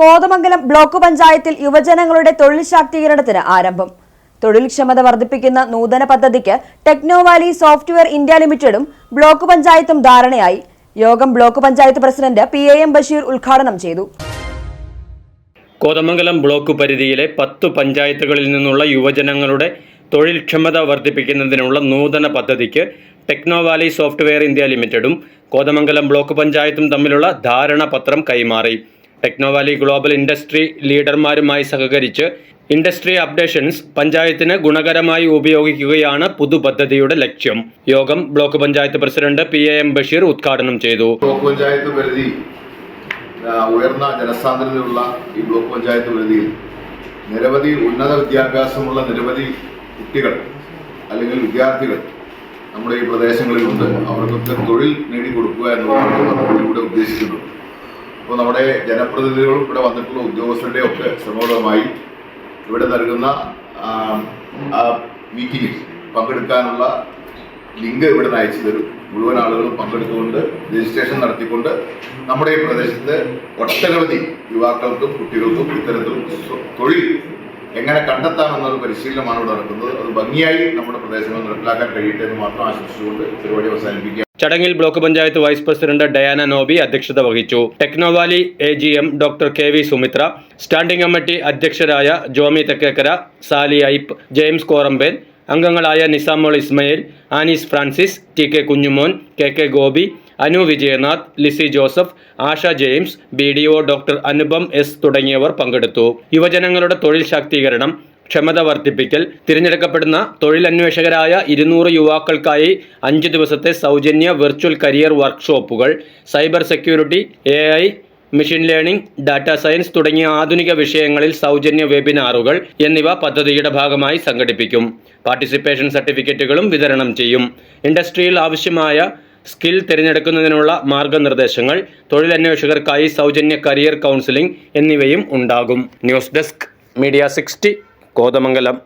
Kothamangalam block പഞ്ചായത്തിൽ യുവജനങ്ങളുടെ തൊഴിൽ ശാക്തീകരണത്തിന് ആരംഭം. തൊഴിൽ ക്ഷമത വർദ്ധിപ്പിക്കുന്ന നൂതന പദ്ധതിക്ക് ടെക്നോവാലി സോഫ്റ്റ്വെയർ ഇന്ത്യ ലിമിറ്റഡും ബ്ലോക്ക് പഞ്ചായത്തും ധാരണയായി. യോഗം block panchayat president P A M Basheer ഉദ്ഘാടനം ചെയ്തു. കോതമംഗലം ബ്ലോക്ക് പരിധിയിലെ പത്തു പഞ്ചായത്തുകളിൽ നിന്നുള്ള യുവജനങ്ങളുടെ തൊഴിൽ ക്ഷമത വർദ്ധിപ്പിക്കുന്നതിനുള്ള നൂതന പദ്ധതിക്ക് ടെക്നോവാലി സോഫ്റ്റ്വെയർ ഇന്ത്യ ലിമിറ്റഡും കോതമംഗലം ബ്ലോക്ക് പഞ്ചായത്തും തമ്മിലുള്ള ധാരണാപത്രം കൈമാറി. ടെക്നോവാലി ഗ്ലോബൽ ഇൻഡസ്ട്രി ലീഡർമാരുമായി സഹകരിച്ച് ഇൻഡസ്ട്രി അപ്ഡേഷൻസ് പഞ്ചായത്തിന് ഗുണകരമായി ഉപയോഗിക്കുകയാണ് പുതുപദ്ധതിയുടെ ലക്ഷ്യം. യോഗം block panchayat president P A M Basheer ഉദ്ഘാടനം ചെയ്തു. ബ്ലോക്ക് പഞ്ചായത്ത് പരിധി ഉയർന്ന ജനസാന്ദ്രതയുള്ള ഈ ബ്ലോക്ക് പഞ്ചായത്ത് പരിധിയിൽ നിരവധി ഉന്നത വിദ്യാഭ്യാസമുള്ള നിരവധി കുട്ടികൾ അല്ലെങ്കിൽ വിദ്യാർത്ഥികൾ നമ്മുടെ ഈ പ്രദേശങ്ങളിലുണ്ട്. അവർക്കൊക്കെ തൊഴിൽ നേടിക്കൊടുക്കുക എന്നുള്ളതാണ് നമ്മളിവിടെ ഉദ്ദേശിക്കുന്നത്. അപ്പോൾ നമ്മുടെ ജനപ്രതിനിധികളും ഇവിടെ വന്നിട്ടുള്ള ഉദ്യോഗസ്ഥരുടെ ഒക്കെ ശ്രമഫലമായി ഇവിടെ നൽകുന്ന മീറ്റിംഗിൽ പങ്കെടുക്കാനുള്ള ലിങ്ക് ഇവിടെ നിന്ന് അയച്ചു തരും. മുഴുവൻ ആളുകളും പങ്കെടുത്തുകൊണ്ട് രജിസ്ട്രേഷൻ നടത്തിക്കൊണ്ട് നമ്മുടെ ഈ പ്രദേശത്ത് ഒട്ടനവധി യുവാക്കൾക്കും കുട്ടികൾക്കും ഇത്തരത്തിൽ തൊഴിൽ എങ്ങനെ കണ്ടെത്താമെന്നൊരു പരിശീലനമാണ് ഇവിടെ നടക്കുന്നത്. അത് ഭംഗിയായി നമ്മുടെ പ്രദേശങ്ങൾ നടപ്പിലാക്കാൻ കഴിയട്ടെ എന്ന് മാത്രം ആശംസിച്ചുകൊണ്ട് പരിപാടി അവസാനിപ്പിക്കുക ചടങ്ങിൽ block panchayat vice president Diana Nobi അധ്യക്ഷത വഹിച്ചു. Technovalley A G M doctor K V Sumithra standing committee അധ്യക്ഷരായ Jomy Thekkekara Sally Ipe James Korampen അംഗങ്ങളായ Nisamol Ismail Anees Francis T K Kunjumon K K Gopi Anu Vijayanath Lissy Joseph Asha James B D O doctor Anupam S തുടങ്ങിയവർ പങ്കെടുത്തു. യുവജനങ്ങളുടെ തൊഴിൽ ശാക്തീകരണം ക്ഷമത വർദ്ധിപ്പിക്കൽ തിരഞ്ഞെടുക്കപ്പെടുന്ന തൊഴിലന്വേഷകരായ ഇരുന്നൂറ് യുവാക്കൾക്കായി അഞ്ച് ദിവസത്തെ സൗജന്യ വെർച്വൽ കരിയർ വർക്ക്ഷോപ്പുകൾ cyber security A machine learning data science തുടങ്ങിയ ആധുനിക വിഷയങ്ങളിൽ സൗജന്യ വെബിനാറുകൾ എന്നിവ പദ്ധതിയുടെ ഭാഗമായി സംഘടിപ്പിക്കും. പാർട്ടിസിപ്പേഷൻ സർട്ടിഫിക്കറ്റുകളും വിതരണം ചെയ്യും. ഇൻഡസ്ട്രിയിൽ ആവശ്യമായ സ്കിൽ തിരഞ്ഞെടുക്കുന്നതിനുള്ള മാർഗനിർദ്ദേശങ്ങൾ തൊഴിലന്വേഷകർക്കായി സൗജന്യ കരിയർ കൗൺസിലിംഗ് എന്നിവയും ഉണ്ടാകും. News desk media sixty Kothamangalam